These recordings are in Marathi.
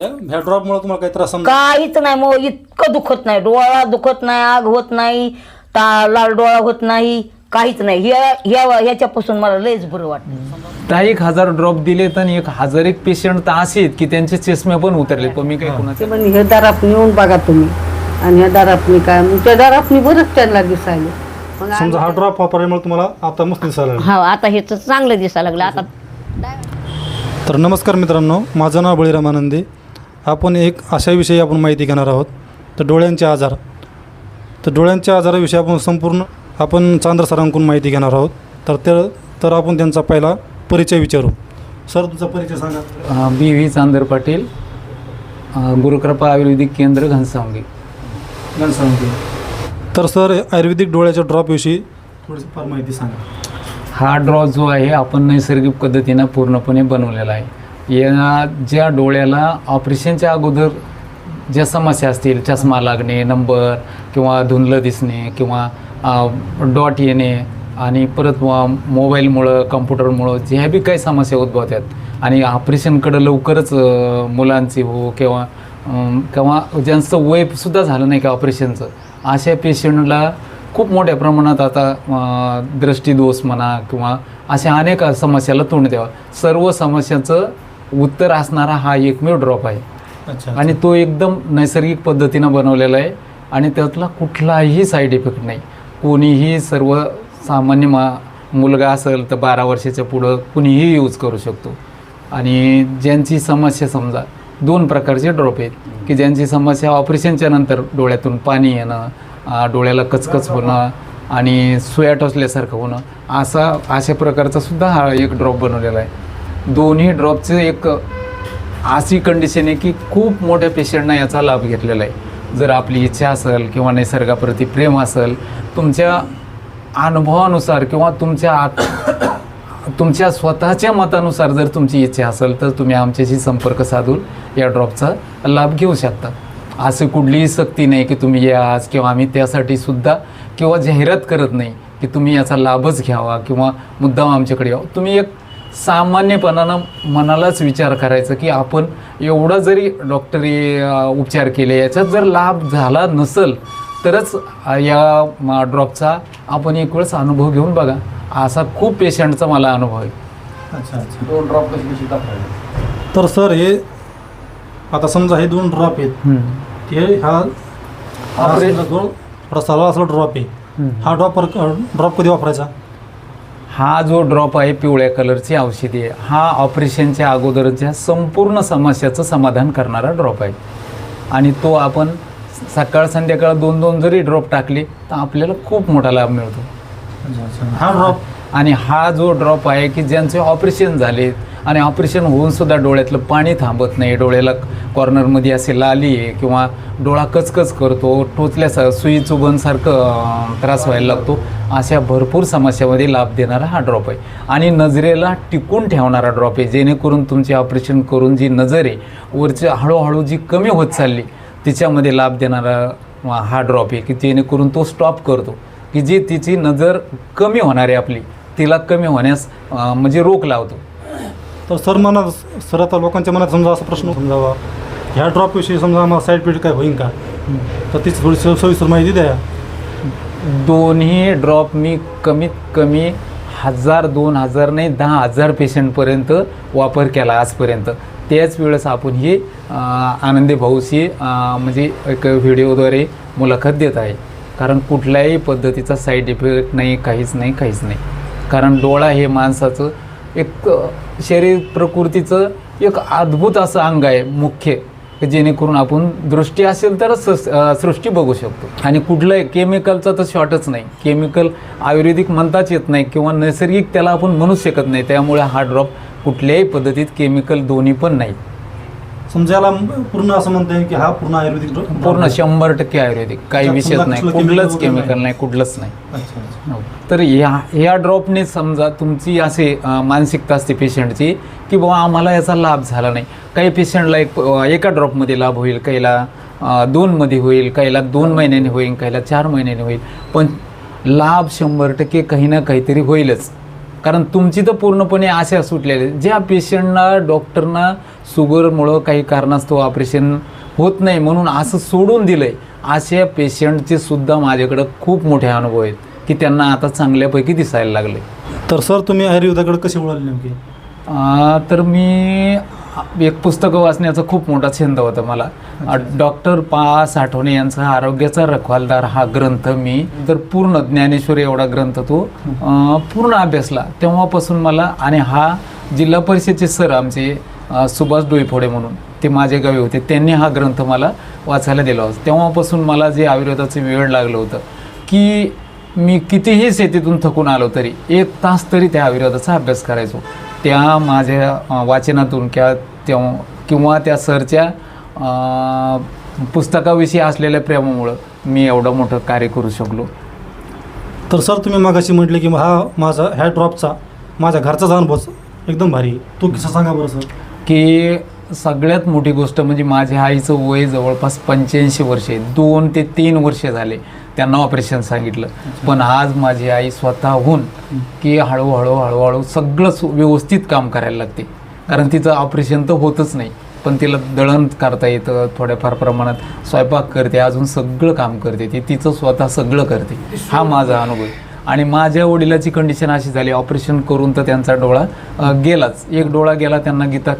ह्या ड्रॉपमुळे तुम्हाला काही त्रास समजा? काहीच नाही मग इतकं दुखत नाही. डोळा दुखत नाही आग होत नाही ता लाल डोळा होत नाही काहीच नाही. ह्या ह्या ह्याच्यापासून मला लयच बरं वाटतं. दहा एक हजार ड्रॉप दिले तर एक हजार एक पेशंट तर असे आहेत की त्यांचे चष्मे पण उतरले. पण मी काही कुणाचे ते हे दारापणी येऊन बघा तुम्ही. आणि ह्या दारापणी काय मग त्या दारापणी बरंच त्यांना दिसायले. मग समजा हा ड्रॉप वापरल्यामुळे तुम्हाला आता मस्त दिसायला लागलं. हा आता हे तर चांगलं दिसायला लागलं. आता तर नमस्कार मित्रांनो माझं नाव बळीराम आनंदे. आपण एक अशाविषयी आपण माहिती घेणार आहोत. तर डोळ्यांचे आजार. तर डोळ्यांच्या आजाराविषयी आपण संपूर्ण आपण चांद्र सरांकडून माहिती घेणार आहोत. तर ते तर आपण त्यांचा पहिला परिचय विचारू. सर तुमचा परिचय सांगा. B V. चांदर पाटील. गुरुकृपा आयुर्वेदिक केंद्र घनसावंगी. तर सर आयुर्वेदिक डोळ्याच्या ड्रॉपविषयी थोडीशी फार माहिती सांगा. हा ड्रॉ जो आहे आपण नैसर्गिक पद्धतीनं पूर्णपणे बनवलेला आहे. या ज्या डोळ्याला ऑपरेशनच्या अगोदर ज्या समस्या असतील चष्मा लागणे नंबर किंवा धुंदलं दिसणे किंवा डॉट येणे आणि परत मोबाईलमुळं कम्प्युटरमुळं ज्या बी काही समस्या उद्भवतात आणि ऑपरेशनकडं लवकरच मुलांची हो किंवा किंवा ज्यांचं वयसुद्धा झालं नाही का ऑपरेशनचं अशा पेशंटला खूप मोठ्या प्रमाणात आता दृष्टीदोष म्हणा किंवा अशा अनेक समस्याला तोंड द्यावं. सर्व समस्यांचं उत्तर असणारा हा एकमेव ड्रॉप आहे. अच्छा आणि तो एकदम नैसर्गिक पद्धतीनं बनवलेला आहे आणि त्यातला कुठलाही साईड इफेक्ट नाही. कोणीही सर्व सामान्य मा मुलगा असेल तर बारा वर्षाच्या पुढं कुणीही यूज करू शकतो. आणि ज्यांची समस्या समजा दोन प्रकारचे ड्रॉप आहेत की ज्यांची समस्या ऑपरेशनच्या नंतर डोळ्यातून पाणी येणं डोळ्याला कचकच होणं आणि सुया टोचल्यासारखं होणं असा अशा प्रकारचा सुद्धा हा एक ड्रॉप बनवलेला आहे. दोन्ही ड्रॉपचं एक अशी कंडिशन आहे की खूप मोठ्या पेशंटना याचा लाभ घेतलेला आहे. जर आपली इच्छा असेल किंवा निसर्गाप्रती प्रेम असेल तुमच्या अनुभवानुसार किंवा तुमच्या आत तुमच्या स्वतःच्या मतानुसार जर तुमची इच्छा असेल तर तुम्ही आमच्याशी संपर्क साधून या ड्रॉपचा लाभ घेऊ शकता. असं कुठलीही सक्ती नाही की तुम्ही या आज किंवा आम्ही त्यासाठी सुद्धा किंवा जाहिरात करत नाही की तुम्ही याचा लाभच घ्यावा किंवा मुद्दाम आमच्याकडे यावं. तुम्ही एक सामान्यपणानं मनालाच विचार करायचा की आपण एवढा जरी डॉक्टरी उपचार केले याच्यात जर लाभ झाला नसेल तरच या ड्रॉपचा आपण एक वेळेस अनुभव घेऊन बघा. असा खूप पेशंटचा मला अनुभव आहे. अच्छा अच्छा. दोन ड्रॉप कशी कशी तर सर हे आता समजा हे दोन ड्रॉप आहेत. हे हा हा दोन रसाला असला ड्रॉप आहे हा ड्रॉप ड्रॉप कधी वापरायचा? हा जो ड्रॉप आहे पिवळ्या कलरची औषधी आहे हा ऑपरेशनच्या अगोदरच्या संपूर्ण समस्याचं समाधान करणारा ड्रॉप आहे. आणि तो आपण सकाळ संध्याकाळ दोन दोन जरी ड्रॉप टाकले तर आपल्याला खूप मोठा लाभ मिळतो. हा ड्रॉप आणि हा जो ड्रॉप आहे की ज्यांचे ऑपरेशन झाले आणि ऑपरेशन होऊन सुद्धा डोळ्यातलं पाणी थांबत नाही डोळ्याला कॉर्नरमध्ये असे लाली आहे किंवा डोळा कचकच करतो टोचल्या सुई चुबनसारखं त्रास व्हायला लागतो अशा भरपूर समस्यामध्ये लाभ देणारा हा ड्रॉप आहे. आणि नजरेला टिकून ठेवणारा ड्रॉप आहे. जेणेकरून तुमचे ऑपरेशन करून जी नजर आहे वरची हळूहळू जी कमी होत चालली तिच्यामध्ये लाभ देणारा हा ड्रॉप आहे. की जेणेकरून तो स्टॉप करतो. की जी तिची नजर कमी होणार आहे आपली तिला कमी होण्यास म्हणजे रोख लावतो. तर सर मनात सर आता लोकांच्या मनात समजा असा प्रश्न समजावा. ह्या ड्रॉपविषयी समजा आम्हाला साईड इफेक्ट काय होईल का? तर तिची थोडी सविस्तर माहिती द्या. दोन्ही ड्रॉप मी कमीत कमी हजार दोन हजार नाही दहा हजार पेशंटपर्यंत वापर केला आजपर्यंत. त्याच वेळेस आपण ही आनंदी भाऊशी म्हणजे एक व्हिडिओद्वारे मुलाखत देत आहे. कारण कुठल्याही पद्धतीचा साईड इफेक्ट नाही काहीच नाही काहीच नाही. कारण डोळा हे माणसाचं एक शरीर प्रकृतीचं एक अद्भुत असं अंग आहे मुख्य. जेणेकरून आपण दृष्टी असेल तरच सृष्टी बघू शकतो. आणि कुठलंही केमिकलचा तर शॉर्टच नाही. केमिकल आयुर्वेदिक म्हणताच येत नाही किंवा नैसर्गिक त्याला आपण म्हणूच शकत नाही. त्यामुळे हा ड्रॉप कुठल्याही पद्धतीत केमिकल दोन्ही पण नाही. समजा याला पूर्ण असं म्हणता की हा पूर्ण आयुर्वेदिक पूर्ण शंभर टक्के आयुर्वेदिक. काही विषयच समजा नाही. कुठलं कुठलंच chemical वगैरे केमिकल नाही. कुठलंच नाही. अच्छा अच्छा. हो. तर ह्या ह्या ड्रॉपने समजा तुमची असे अं, मानसिकता असते पेशंटची की बाबा आम्हाला याचा लाभ झाला नाही. काही पेशंटला एक अं, एका ड्रॉपमध्ये लाभ होईल काहीला अं, दोनमध्ये होईल काहीला दोन महिन्याने होईल काहीला चार महिन्याने होईल. पण लाभ शंभर टक्के काही ना काहीतरी होईलच. कारण तुमची तर पूर्णपणे आशा सुटलेली आहे. ज्या पेशंटना डॉक्टरना शुगरमुळं काही कारणास्तव ऑपरेशन होत नाही म्हणून असं सोडून दिलंय अशा पेशंटचे सुद्धा माझ्याकडं खूप मोठे अनुभव आहेत की त्यांना आता चांगल्यापैकी दिसायला लागले तर सर तुम्ही आयुर्वेदाकडे कसे वळाले नेमके तर मी एक पुस्तकं वाचण्याचा खूप मोठा छंद होता मला. डॉक्टर पा साठवणे यांचा आरोग्याचा रखवालदार हा ग्रंथ मी. तर पूर्ण ज्ञानेश्वरी एवढा ग्रंथ तो पूर्ण अभ्यासला तेव्हापासून मला आणि हा जिल्हा परिषदेचे सर आमचे सुभाष डोईफोडे म्हणून ते माझे गावी होते त्यांनी हा ग्रंथ मला वाचायला दिला होता. तेव्हापासून मला जे आयुर्वेदाचं वेळ लागलं होतं की मी कितीही शेतीतून थकून आलो तरी एक तास तरी त्या आयुर्वेदाचा अभ्यास करायचो. त्या माझ्या वाचनातून किंवा तेव्हा किंवा त्या सरच्या पुस्तकाविषयी असलेल्या प्रेमामुळं मी एवढं मोठं कार्य करू शकलो. तर सर तुम्ही मागाशी म्हटले की हा माझा ह्या ड्रॉपचा माझ्या घरचाच अनुभव एकदम भारी. तो किस्सा सांगा बरं सर. की सगळ्यात मोठी गोष्ट म्हणजे माझ्या आईचं वय जवळपास पंच्याऐंशी वर्ष दोन ते तीन वर्षे झाले त्यांना ऑपरेशन सांगितलं. पण आज माझी आई स्वतःहून की हळूहळू हळूहळू सगळं सु- व्यवस्थित काम करायला लागते. कारण तिचं ऑपरेशन तर होतच नाही. पण तिला दळण करता येतं थोड्याफार प्रमाणात स्वयंपाक करते अजून सगळं काम करते. ती तिचं स्वतः सगळं करते. हा माझा अनुभव आणि माझ्या वडिलाची कंडिशन अशी झाली ऑपरेशन करून तर त्यांचा डोळा गेलाच. एक डोळा गेला त्यांना गीता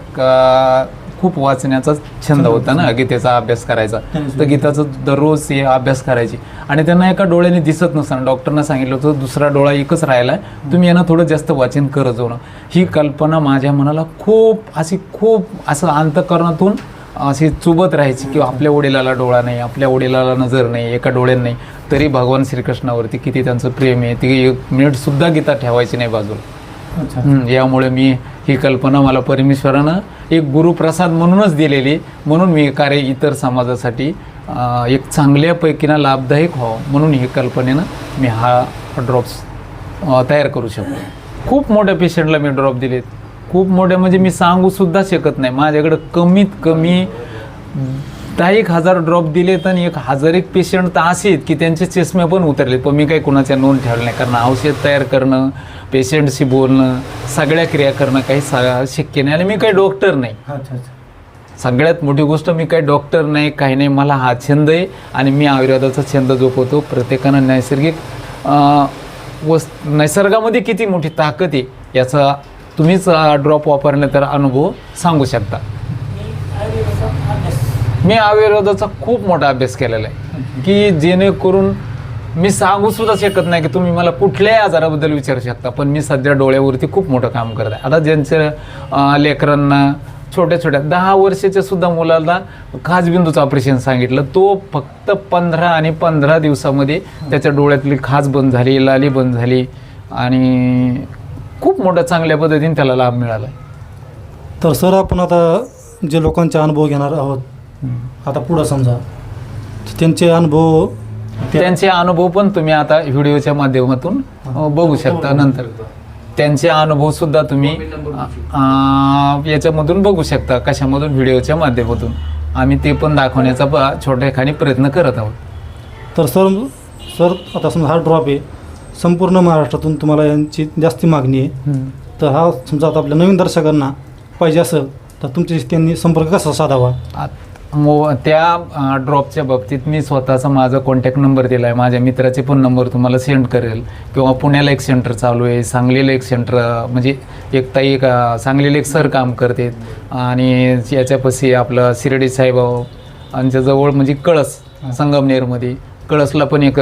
खूप वाचण्याचा छंद होता ना गीतेचा अभ्यास करायचा. तर गीताचं दररोज हे अभ्यास करायची. आणि त्यांना एका डोळ्याने दिसत नसताना डॉक्टरना सांगितलं होतं दुसरा डोळा एकच राहिला तुम्ही यांना थोडं जास्त वाचन करत ना ही कल्पना माझ्या मनाला खूप अशी खूप असं अंतकरणातून अशी चुबत राहायची की आपल्या वडिलाला डोळा नाही आपल्या वडिलाला नजर नाही एका डोळ्यात नाही. तरी भगवान श्रीकृष्णावरती किती त्यांचं प्रेम आहे ती एक मिनिटसुद्धा गीता ठेवायची नाही बाजूला. यामुळे मी ही कल्पना मला परमेश्वरानं एक गुरुप्रसाद म्हणूनच दिलेली. म्हणून मी कार्य इतर समाजासाठी एक चांगल्यापैकीनं लाभदायक व्हावं. म्हणून ही कल्पनेनं मी हा ड्रॉप्स तयार करू शकतो. खूप मोठ्या पेशंटला मी ड्रॉप दिलेत. खूप मोठ्या म्हणजे मी सांगू सुद्धा शकत नाही. माझ्याकडं कमीत कमी दहा एक हजार ड्रॉप दिलेत आणि एक हजार एक पेशंट तर असे आहेत की त्यांचे चष्मे पण उतरलेत पण मी काही कुणाच्या नोंद ठेवल्या नाही. कारण औषध तयार करणं पेशंटशी बोलणं सगळ्या क्रिया करणं काही सा शक्य नाही. आणि मी काही डॉक्टर नाही. अच्छा अच्छा. सगळ्यात मोठी गोष्ट मी काही डॉक्टर नाही काही नाही. मला हा छंद आहे आणि मी आयुर्वेदाचा छंद जोपवतो. प्रत्येकानं नैसर्गिक वस् निसर्गामध्ये किती मोठी ताकद आहे याचा तुम्हीच ड्रॉप वापरले तर अनुभव सांगू शकता. मी आयुर्वेदाचा खूप मोठा अभ्यास केलेला आहे. की जेणेकरून मी सांगू सुद्धा शकत नाही की तुम्ही मला कुठल्याही आजाराबद्दल विचारू शकता पण मी सध्या डोळ्यावरती खूप मोठं काम करत आहे. आता ज्यांच्या लेकरांना छोट्या छोट्या दहा वर्षाच्या सुद्धा मुलाला खाजबिंदूचं ऑपरेशन सांगितलं तो फक्त पंधरा आणि पंधरा दिवसामध्ये त्याच्या डोळ्यातली खाज बंद झाली लाली बंद झाली आणि खूप मोठ्या चांगल्या पद्धतीने त्याला लाभ मिळाला. तर सर आपण आता जे लोकांचे अनुभव घेणार आहोत आता पुढं समजा त्यांचे अनुभव त्या- त्यांचे अनुभव पण तुम्ही आता व्हिडिओच्या माध्यमातून बघू शकता नंतर. त्यांचे अनुभव सुद्धा तुम्ही याच्यामधून बघू शकता कशामधून व्हिडिओच्या माध्यमातून. आम्ही ते पण दाखवण्याचा प- छोट्याखानी प्रयत्न करत आहोत. तर सर सर आता समजा हा ड्रॉप आहे. संपूर्ण महाराष्ट्रातून तुम्हाला यांची जास्ती मागणी आहे. तर हा समजा आता आपल्या नवीन दर्शकांना पाहिजे असेल तर तुमच्याशी त्यांनी संपर्क कसा साधावा? मो त्या ड्रॉपच्या बाबतीत मी स्वतःचा माझा कॉन्टॅक्ट नंबर दिला आहे माझ्या मित्राचे पण नंबर तुम्हाला सेंड करेल. किंवा पुण्याला एक सेंटर चालू आहे सांगलीला एक सेंटर म्हणजे एक ताई सांगलीला एक सर काम करते. आणि याच्यापाशी आपलं शिर्डी साईबाबा यांच्या जवळ म्हणजे कळस संगमनेरमध्ये. कळसला पण एक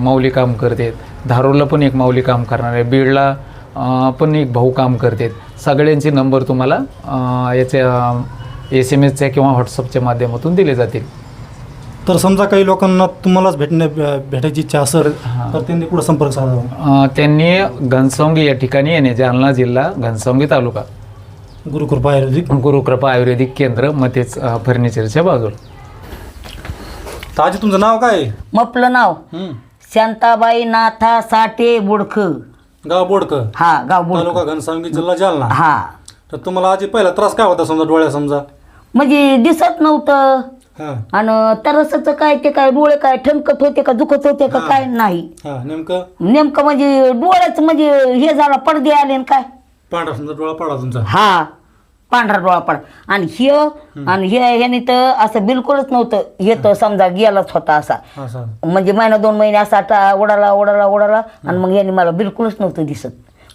माऊली काम करते. धारूरला पण एक माऊली काम करणार आहे. बीडला पण एक भाऊ काम करतात सगळ्यांचे नंबर तुम्हाला याच्या एस एम एसच्या किंवा व्हॉट्सअपच्या माध्यमातून दिले जातील. तर समजा काही लोकांना तुम्हालाच भेटण्या भेटायची इच्छा असेल. तर त्यांनी कुठं संपर्क साधावा? त्यांनी घनसंगी या ठिकाणी येणे जालना जिल्हा घनसंगी तालुका. गुरुकृपा आयुर्वेदिक. गुरुकृपा आयुर्वेदिक केंद्र मध्येच फर्निचरच्या बाजूला. तर आजी तुमचं नाव काय? आहे? मपलं नाव. हं. शांताबाई नाथा साठे बुडख. गाव बोडक हा गाव बुडख. तालुका घनसावंगी जिल्हा जालना. हा. तर तुम्हाला आजी पहिला त्रास काय होता समजा डोळ्या समजा? म्हणजे दिसत नव्हतं. हां. आणि तरसाचं काय ते काय डोळे काय ठणकत होते का दुखत होते का काय नाही. हां नेमकं? नेमकं म्हणजे डोळ्याचं म्हणजे हे झालं पडदे आले न काय. पांढरा समजा डोळा पडा तुमचा. हा. पांढरा डोळा पड. आणि हे आणि हे ह्याने तर असं बिलकुलच नव्हतं. हे तर समजा गेलाच होता असा. सर म्हणजे महिना दोन महिने असा टा उडाला उडाला उडाला आणि मग याने मला बिलकुलच नव्हतं दिसत.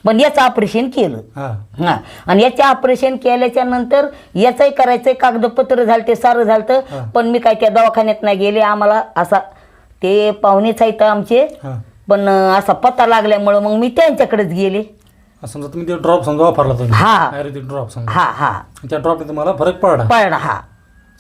पण याचं ऑपरेशन केलं. हां. हा. आणि याचे ऑपरेशन केल्याच्यानंतर याचंही करायचंय कागदपत्र झालते सारं झालतं. हा. पण मी काय त्या दवाखान्यात नाही गेले. आम्हाला असा ते पाहुणेच आहेत आमचे. हां. पण अं, असा पत्ता लागल्यामुळं मग मी त्यांच्याकडेच गेले. समजा तुम्ही ते ड्रॉप समजा वापरला तुम्ही. हा. आयुर्वेदिक ड्रॉप समजा? हा हा. त्या ड्रॉपने तुम्हाला फरक पडला. पळला हा.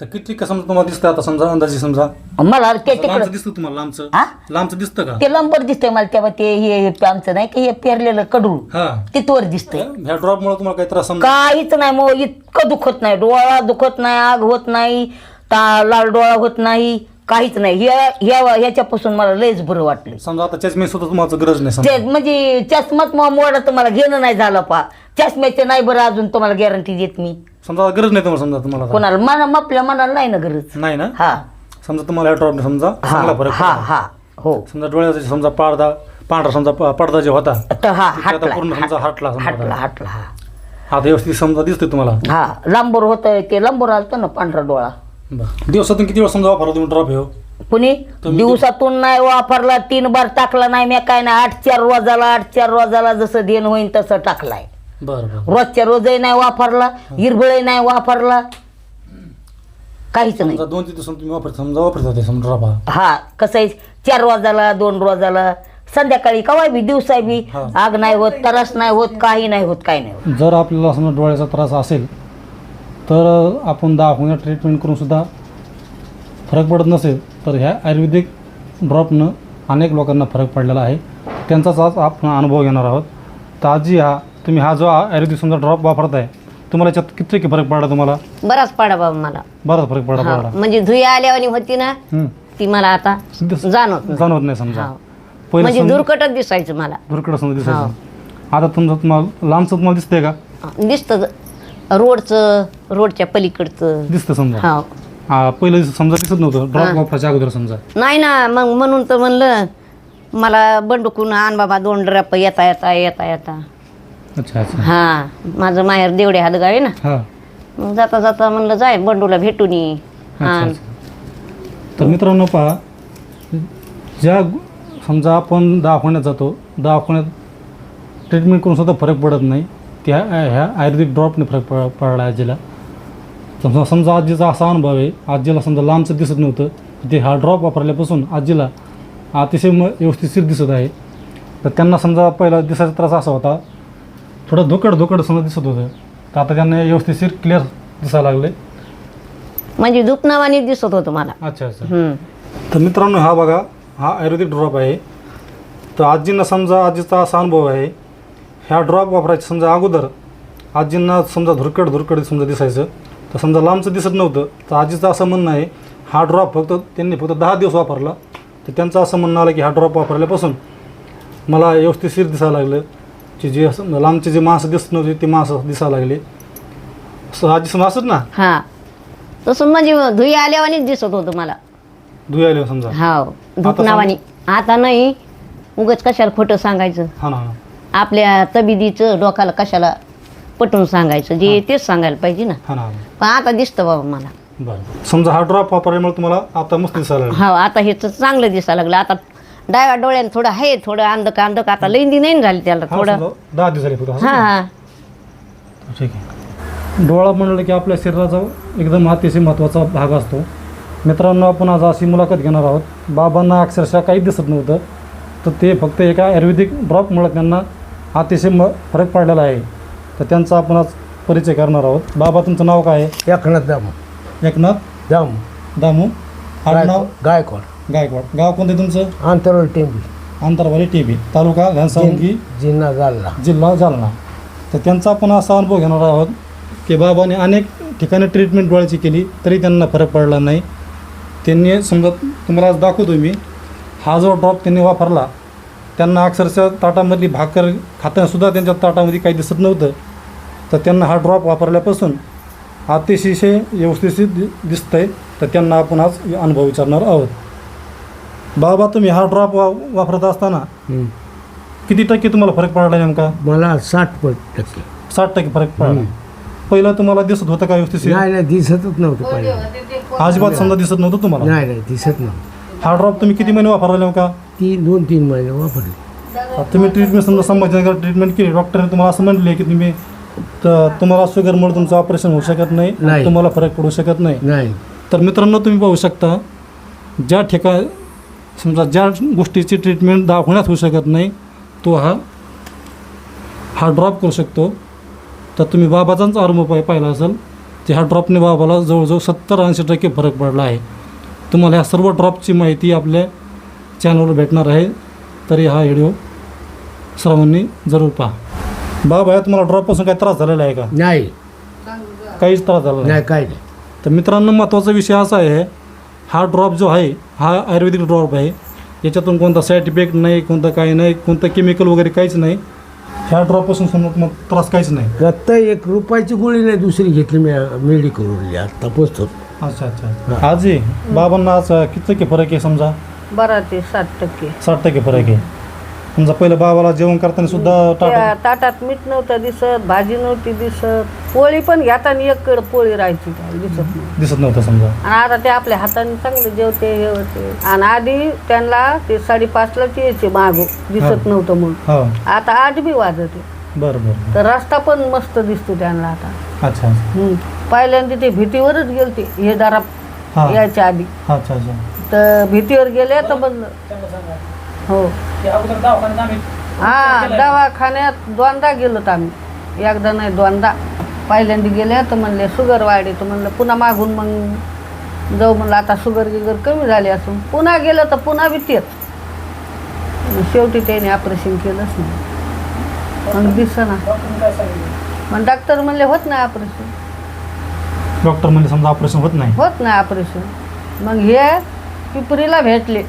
तर किती का समजा तुम्हाला दिसतं आता समजा अंदाजे समजा? मला ते तिकडं लांबचं दिसतं तुम्हाला लांबचं. हा? लांबचं दिसतं का? ते लंबर दिसतंय मला तेव्हा ते हे हे आमचं नाही का हे पेरलेलं कडू. हा. तिथवर दिसतंय. ह्या ड्रॉपमुळे तुम्हाला काही त्रास समजा काहीच नाही मग इतकं दुखत नाही. डोळा दुखत नाही आग होत नाही ता लाल डोळा होत नाही. काहीच नाही. ह्या ह्या ह्याच्यापासून मला लयच बरं वाटलं. समजा आता चष्मे सुद्धा तुम्हाला गरज नाही समजा. ते म्हणजे चष्माच मग मोडा तुम्हाला घेणं नाही झालं पा. चष्म्याचे नाही बरं अजून तुम्हाला गॅरंटी देत मी. समजा आता गरज नाही तुम्हाला समजा तुम्हाला. आता. कोणाला? मना आपल्या मनाला नाही ना गरज. नाही ना? हा. समजा तुम्हाला समजा चांगला हा फरक हा पडला. हा हो. समजा डोळ्याचा समजा पारदा पांढरा समजा प- पडदा जे होता तर हा ते आता हटला पूर्ण समजा हटला समजा. हटला हटला हा. आता व्यवस्थित समजा दिसतोय तुम्हाला. हा लांबूर होत ते लांबूर आलतो ना पांढरा डोळा. बरं. दिवसातून किती वेळ समजा वापरा तुम्ही ड्रॉप हे कुणी? दिवसातून नाही वापरला तीन बार टाकला नाही मी काय नाही आठ चार रोजाला आठ चार रोजाला जसं देण होईन तसं टाकलाय. बरं बरं. रोजच्या रोजही नाही वापरला हिरबळही नाही वापरला. काहीच नाही. समजा दोन तीन दिवसांनी तुम्ही वापरत समजा वापरत होते समजा ड्रॉप हा. हा कसं आहे चार रोजाला दोन रोजाला संध्याकाळी कवाय बी दिवसा बी हा. आग नाही होत तरस नाही होत काही नाही होत काही नाही होत. जर आपल्याला समजा डोळ्याचा त्रास असेल तर आपण दवाखान्यात ट्रीटमेंट करून सुद्धा फरक पडत नसेल तर ह्या आयुर्वेदिक ड्रॉपनं अनेक लोकांना फरक पडलेला आहे. त्यांचाच आज आपण अनुभव घेणार आहोत. तर आजी हा तुम्ही हा जो आयुर्वेदिक समजा ड्रॉप वापरताय तुम्हाला याच्यात किती फरक पडला तुम्हाला? बराच पाडा बाबा मला. बराच फरक पडला हा, पडला. म्हणजे धुई आल्यावानी होती ना. ती मला आता जाणवत नाही. जाणवत नाही समजा. हा. पहिले म्हणजे समजा दुर्कटच दिसायचं मला. दुर्कडं समजा दिसायचं. आता तुमचं तुम्हाला लांबचं तुम्हाला दिसतंय का? दिसतं. रोडचं रोडच्या पलीकडचं. दिसतं समजा. हा. हा पहिलं समजा दिसत नव्हतं. ड्रॉप. वापरायच्या अगोदर समजा. नाही ना मग म्हणून तर म्हणलं मला बंडूकून आण बाबा दोन ड्रप येता येता येता येता. अच्छा अच्छा. हा माझं माहेर देवडे हात गावी ना. हा. मग जाता जाता म्हणलं जाय बंडूला भेटून ये. अच्छा आण. अच्छा. तर मित्रांनो पहा ज्या समजा आपण दवाखान्यात जातो दवाखान्यात ट्रीटमेंट करून सुद्धा फरक पडत नाही. त्या ह्या आयुर्वेदिक ड्रॉपने फरक पड पडला आजीला. समजा समजा आजीचा असा अनुभव आहे आजीला समजा लांबचं दिसत नव्हतं ते हा ड्रॉप वापरल्यापासून आजीला अतिशय म व्यवस्थितशीर दिसत आहे. तर त्यांना समजा पहिला दिसायचा त्रास असा होता थोडं धोकड धोकड समजा दिसत होतं तर आता त्यांना व्यवस्थितशीर क्लिअर दिसायला लागले. म्हणजे दुपनावानी दिसत होतं मला. अच्छा अच्छा. हम्म. तर मित्रांनो हा बघा हा आयुर्वेदिक ड्रॉप आहे. तर आजींना समजा आजीचा असा अनुभव आहे ह्या ड्रॉप वापरायच्या समजा अगोदर आजींना समजा धुरकड धुरकड समजा दिसायचं तर समजा लांबचं दिसत नव्हतं तर आजीचं असं म्हणणं आहे हा ड्रॉप फक्त त्यांनी फक्त दहा दिवस वापरला तर त्यांचं असं म्हणणं आलं की हा ड्रॉप वापरल्यापासून मला व्यवस्थितशीर दिसायला लागलं. की जे असं लांबचे जे माणसं दिसत नव्हते ते माणसं दिसायला लागले. असं आजी समजा असत ना? हा. तसं म्हणजे धुई आल्यावानीच दिसत होतं मला. धुयाले समजा. हा दुपनावानी आता नाही. उगच कशाला खोटं सांगायचं? हा ना हा ना. आपल्या तबिदीचं डोकाला कशाला पटवून सांगायचं? जे तेच सांगायला पाहिजे ना. हा. पण आता दिसतं बाबा मला. बरं. समजा हा ड्रॉप वापरल्यामुळे तुम्हाला आता मस्त दिसायला लागलं. हा आता हे तर चांगलं दिसायला लागलं. आता डाव्या डोळ्यानं थोडं आहे थोडं अंधक अंधक. आता लैंदी नाही झाली त्याला हा, थोडं. समजा दहा दिवस झाले फक्त. हा हा? हा. ठीक आहे. डोळा म्हणलं की आपल्या शरीराचा एकदम अतिशय महत्त्वाचा भाग असतो. मित्रांनो आपण आज अशी मुलाखत घेणार आहोत. बाबांना अक्षरशः काही दिसत नव्हतं. तर ते फक्त एका आयुर्वेदिक ड्रॉपमुळे त्यांना अतिशय म फरक पडलेला आहे. तर त्यांचा आपण आज परिचय करणार आहोत. बाबा तुमचं नाव काय आहे? एकनाथ दाम. एकनाथ दाम. दामू. आडनाव गायकवाड. गायकवाड. गाव कोणतं तुमचं? आंतरवळ टेंबी आंतरवाली टी बी तालुका घनसावंगी जिन्ना जालना. जिल्हा जालना. तर त्यांचा आपण असा अनुभव घेणार आहोत की बाबाने अनेक ठिकाणी ट्रीटमेंट डोळ्याची केली तरी त्यांना फरक पडला नाही. त्यांनी समजा तुम्हाला आज दाखवतो मी. हा जो ड्रॉप त्यांनी वापरला त्यांना अक्षरशः ताटामधली भाकर खातानासुद्धा त्यांच्या ताटामध्ये काही दिसत नव्हतं. तर त्यांना हा ड्रॉप वापरल्यापासून अतिशय व्यवस्थित दि दिसतंय. तर त्यांना आपण आज अनुभव विचारणार आहोत. बाबा तुम्ही हा ड्रॉप वा वापरत असताना. किती टक्के तुम्हाला फरक पडला नेमका? मला साठ टक्के. साठ टक्के फरक पडला. पहिलं तुम्हाला दिसत होतं का व्यवस्थित नाही नाही दिसतच नव्हतं पहिलं. अजिबात समजा दिसत नव्हतं तुम्हाला? नाही नाही दिसत नव्हतं. हा ड्रॉप तुम्ही किती महिने वापरला नेमका? तीन दोन तीन महिने वापरले. आता तुम्ही ट्रीटमेंट समजा संभाजीनगर ट्रीटमेंट केली डॉक्टरने तुम्हाला असं म्हणले की तुम्ही तर तुम्हाला शुगरमुळे तुमचं ऑपरेशन होऊ शकत नाही नाही. तुम्हाला फरक पडू शकत नाही. नाही. तर मित्रांनो तुम्ही पाहू शकता ज्या ठिका समजा ज्या गोष्टीची ट्रीटमेंट दवाखान्यात होऊ शकत नाही तो हा हा ड्रॉप करू शकतो. तर तुम्ही बाबाचाच अनुभव पाय पाहिला असेल ते ह्या ड्रॉपने बाबाला जवळजवळ सत्तर ऐंशी टक्के फरक पडला आहे. तुम्हाला ह्या सर्व ड्रॉपची माहिती आपल्या चॅनलवर भेटणार आहे तरी हा व्हिडिओ सर्वांनी जरूर पहा. बाबा या तुम्हाला ड्रॉपपासून काही त्रास झालेला आहे का? नाही. काहीच त्रास झालेला नाही. काय नाही. तर मित्रांनो महत्त्वाचा विषय असा आहे हा ड्रॉप जो आहे हा आयुर्वेदिक ड्रॉप आहे. याच्यातून कोणता साईड इफेक्ट नाही कोणतं काही नाही कोणतं केमिकल वगैरे काहीच नाही. ह्या ड्रॉपपासून समजा मग त्रास काहीच नाही. आता एक रुपयाची गोळी नाही दुसरी घेतली मी मेडिकलवर आता पोचतो अच्छा अच्छा. आजी बाबांना आज किती फरक आहे समजा? बरा ते साठ टक्के. साठ टक्के फरक आहे. समजा पहिलं बाबाला जेवण करताना सुद्धा त्या टाटा ताटात मीठ नव्हतं दिसत भाजी नव्हती दिसत. पोळी पण घेताना एक कड पोळी राहायची काय दिसत नाही. दिसत नव्हतं समजा. आणि आता ते आपल्या हाताने चांगले जेवते हे होते. आणि आधी त्यांना ते साडेपाचलाच यायचे मागो दिसत नव्हतं म्हणून. हो. आता आठ बी वाजते बरं बरं तर रस्ता पण मस्त दिसतो त्यांना आता. अच्छा हम्म. पहिल्यांदा ते भीतीवरच गेलते हे दारा हां. यायच्या आधी. अच्छा अच्छा. तर भीतीवर गेले तर बंद. हो. हा दवाखान्यात दोनदा गेलो आम्ही. एकदा नाही दोनदा पहिल्यांदा गेले तर म्हणले शुगर वाढे तर म्हणलं पुन्हा मागून मग जाऊ. म्हणलं आता शुगर गिगर कमी झाली असून पुन्हा गेलं तर पुन्हा बी तेच मग शेवटी त्याने ऑपरेशन केलंच नाही. मग दिसना मग डॉक्टर म्हणले होत नाही ऑपरेशन डॉक्टर म्हणजे समजा ऑपरेशन होत नाही. होत नाही ऑपरेशन मग हे पिपरीला भेटले.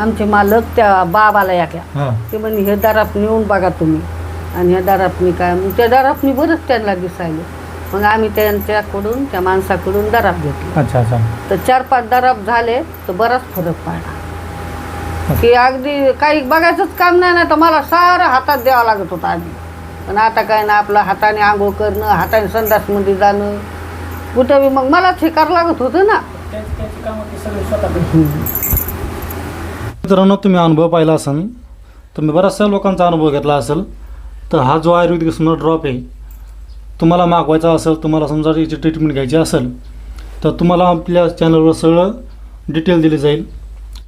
आमचे मालक त्या बाबाला याक्या हां. ते म्हणे हे दारात नेऊन बघा तुम्ही. आणि ह्या दारापनी काय मग त्या दारापनी बरंच त्यांना दिसायले. मग आम्ही त्यांच्याकडून त्या माणसाकडून दराब घेतले. अच्छा अच्छा. तर चार पाच दराब झाले तर बराच फरक पडला. की अगदी काही बघायचंच काम नाही ना तर मला सारं हातात द्यावं लागत होतं आधी. पण आता काय ना आपलं हाताने आंघोळ करणं हाताने संडासमध्ये जाणं. कुठं मग मलाच हे करावं लागत होतं ना. मित्रांनो तुम्ही अनुभव पाहिला असेल तुम्ही बऱ्याचशा लोकांचा अनुभव घेतला असेल तर हा जो आयुर्वेदिक समजा ड्रॉप आहे तुम्हाला मागवायचा असेल तुम्हाला समजा याची ट्रीटमेंट घ्यायची असेल तर तुम्हाला आपल्या चॅनलवर सगळं डिटेल दिली जाईल.